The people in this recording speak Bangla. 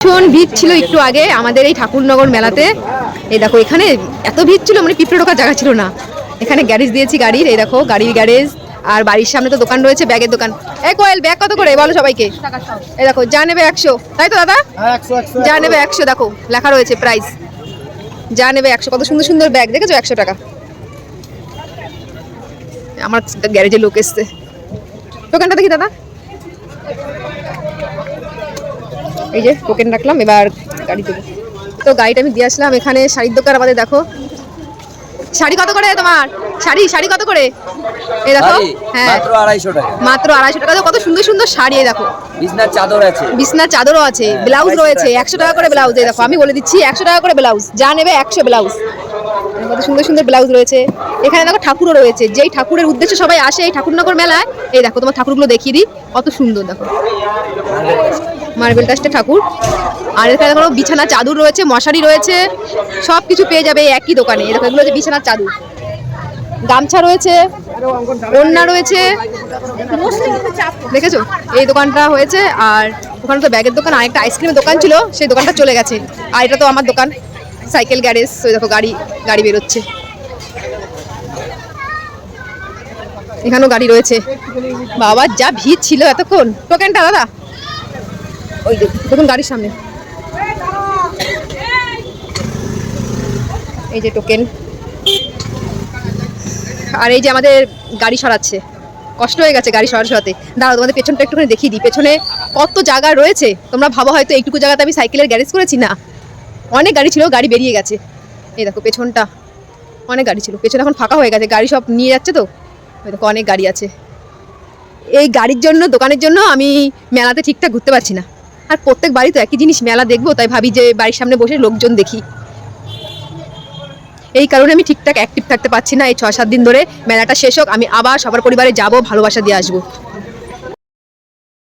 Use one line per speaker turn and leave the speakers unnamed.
ভীষণ ভিড় ছিল একটু আগে আমাদের এই ঠাকুরনগর মেলাতে। এই দেখো এখানে এত ভিড় ছিল মানে পিঁপড়ে ঢোকার জায়গা ছিল না। এখানে গ্যারেজ দিয়েছি গাড়ির এই দেখো গাড়ির গ্যারেজ। আর বাড়ির সামনে তো দোকান রয়েছে ব্যাগের দোকান। এই কোয়েল ব্যাগ কত করে? বলো সবাইকে। এই দেখো যা নেবে একশো। তাই তো দাদা? যা নেবে একশো দেখো লেখা রয়েছে প্রাইস যা নেবে একশো কত সুন্দর সুন্দর ব্যাগ দেখেছ? একশো টাকা। আমার গ্যারেজে লোক এসছে। দোকানটা দেখি দাদা। এই যে টোকেন রাখলাম এবার গাড়ি দেবো। তো গাড়িটা আমি দিয়ে আসলাম এখানে শাড়ির দোকান আমাদের দেখো। শাড়ি কত করে তোমার? শাড়ি শাড়ি কত করে? এই দেখো হ্যাঁ।
মাত্র আড়াইশো টাকা।
মাত্র আড়াইশো টাকা। কত সুন্দর সুন্দর শাড়ি এই দেখো।
বিছনার চাদর আছে।
বিছনার চাদরও আছে ব্লাউজ রয়েছে একশো টাকা করে ব্লাউজ এই দেখো আমি বলে দিচ্ছি একশো টাকা করে ব্লাউজ যা নেবে একশো ব্লাউজ। কত সুন্দর সুন্দর ব্লাউজ রয়েছে। এখানে দেখো ঠাকুরও রয়েছে যেই ঠাকুরের উদ্দেশ্যে সবাই আসে এই ঠাকুরনগর মেলায় এই দেখো তোমার ঠাকুরগুলো দেখিয়ে দিই কত সুন্দর দেখো। মার্বেল টাস্টের ঠাকুর। আর এখানে দেখো বিছানা চাদর রয়েছে, মশারি রয়েছে সব কিছু পেয়ে যাবে একই দোকানে। দেখো, এগুলো হচ্ছে বিছানার চাদর। গামছা রয়েছে, ওড়না রয়েছে। দেখেছ? এই দোকানটা হয়েছে, আর ওখানে তো ব্যাগের দোকান আর একটা আইসক্রিমের দোকান ছিল, সেই দোকানটা চলে গেছে। আর এটা তো আমার দোকান, সাইকেল, গ্যারেজ ওই দেখো, গাড়ি গাড়ি বেরোচ্ছে। এখানেও গাড়ি রয়েছে। বাবা, যা ভিড় ছিল এতক্ষণ। টোকেনটা দাদা? ওই দেখুন গাড়ির সামনে। এই যে টোকেন। আর এই যে আমাদের গাড়ি সরাচ্ছে। কষ্ট হয়ে গেছে গাড়ি সরাতে সরাতে। দাঁড়াও, তোমাদের পেছনটা একটুখানি দেখিয়ে দিই। পেছনে কত জায়গা রয়েছে? তোমরা ভাবো হয়তো এইটুকু জায়গাতে আমি সাইকেলের গ্যারেজ করেছি? না। অনেক গাড়ি ছিল, গাড়ি বেরিয়ে গেছে। এই দেখো, পেছনটা। অনেক গাড়ি ছিল। পেছনে এখন ফাঁকা হয়ে গেছে। গাড়ি সব নিয়ে যাচ্ছে তো? ওই দেখো, অনেক গাড়ি আছে। এই গাড়ির জন্য, দোকানের জন্য আমি মেলাতে ঠিকঠাক ঘুরতে পারছি না। আর প্রত্যেক বাড়ি তো একই জিনিস, মেলা দেখব, তাই ভাবি যে বাড়ির সামনে বসে লোকজন দেখি। এই কারণে আমি ঠিকঠাক অ্যাক্টিভ থাকতে পারছি না। এই ছ সাত দিন ধরে মেলাটা শেষ হোক, আমি আবার সবার পরিবারে যাব, ভালোবাসা দিয়ে আসব।